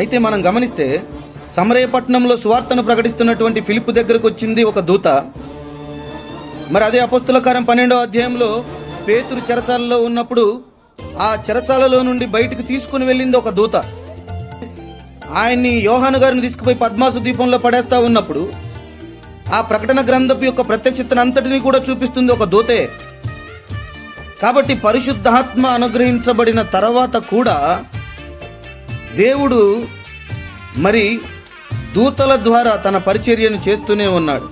అయితే మనం గమనిస్తే సమరయపట్నంలో సువార్తను ప్రకటిస్తున్నటువంటి ఫిలిప్ దగ్గరకు వచ్చింది ఒక దూత. మరి అదే అపస్తులకారం పన్నెండో అధ్యాయంలో పేతురు చెరసాలలో ఉన్నప్పుడు ఆ చెరసాలలో నుండి బయటకు తీసుకుని వెళ్ళింది ఒక దూత. ఆయన్ని యోహాను గారిని తీసుకుపోయి పద్మాసు ద్వీపంలో పడేస్తా ఉన్నప్పుడు ఆ ప్రకటన గ్రంథపు యొక్క ప్రత్యక్షతను అంతటిని కూడా చూపిస్తుంది ఒక దూతే. కాబట్టి పరిశుద్ధాత్మ అనుగ్రహించబడిన తర్వాత కూడా దేవుడు మరి దూతల ద్వారా తన పరిచర్యను చేస్తూనే ఉన్నాడు.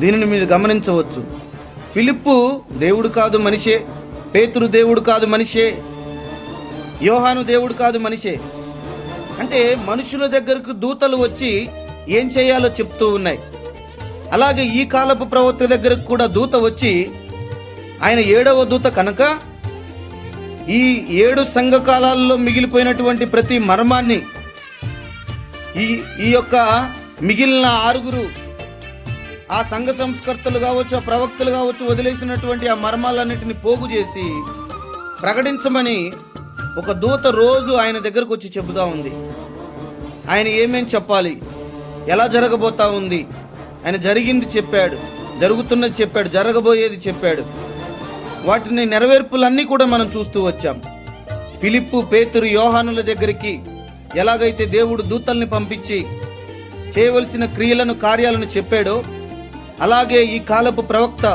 దీనిని మీరు గమనించవచ్చు. ఫిలిప్పు దేవుడు కాదు మనిషే పేతురు దేవుడు కాదు మనిషే యోహాను దేవుడు కాదు మనిషే. అంటే మనుషుల దగ్గరకు దూతలు వచ్చి ఏం చేయాలో చెప్తూ ఉన్నాయి. అలాగే ఈ కాలపు ప్రవక్త దగ్గరకు కూడా దూత వచ్చి ఆయన ఏడవ దూత కనుక ఈ ఏడు సంఘ కాలాల్లో మిగిలిపోయినటువంటి ప్రతి మర్మాన్ని ఈ ఈ యొక్క మిగిలిన ఆరుగురు ఆ సంఘ సంస్కర్తలు కావచ్చు ఆ ప్రవక్తలు కావచ్చు వదిలేసినటువంటి ఆ మర్మాలన్నిటిని పోగు చేసి ప్రకటించమని ఒక దూత రోజు ఆయన దగ్గరకు వచ్చి చెబుతా ఉంది. ఆయన ఏమేం చెప్పాలి? ఎలా జరగబోతా ఉంది? ఆయన జరిగింది చెప్పాడు జరుగుతున్నది చెప్పాడు జరగబోయేది చెప్పాడు. వాటిని నెరవేర్పులన్నీ కూడా మనం చూస్తూ వచ్చాం. ఫిలిప్పు పేతురు యోహానుల దగ్గరికి ఎలాగైతే దేవుడు దూతల్ని పంపించి చేయవలసిన క్రియలను కార్యాలను చెప్పాడో అలాగే ఈ కాలపు ప్రవక్త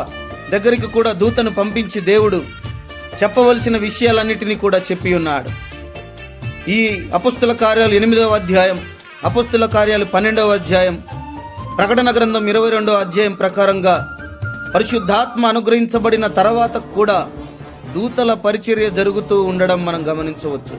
దగ్గరికి కూడా దూతను పంపించి దేవుడు చెప్పవలసిన విషయాలన్నిటినీ కూడా చెప్పి ఉన్నాడు. ఈ అపుస్తుల కార్యాలు ఎనిమిదవ అధ్యాయం అపుస్తుల కార్యాలు పన్నెండవ అధ్యాయం ప్రకటన గ్రంథం ఇరవై రెండవ అధ్యాయం ప్రకారంగా పరిశుద్ధాత్మ అనుగ్రహించబడిన తర్వాత కూడా దూతల పరిచర్య జరుగుతూ ఉండడం మనం గమనించవచ్చు.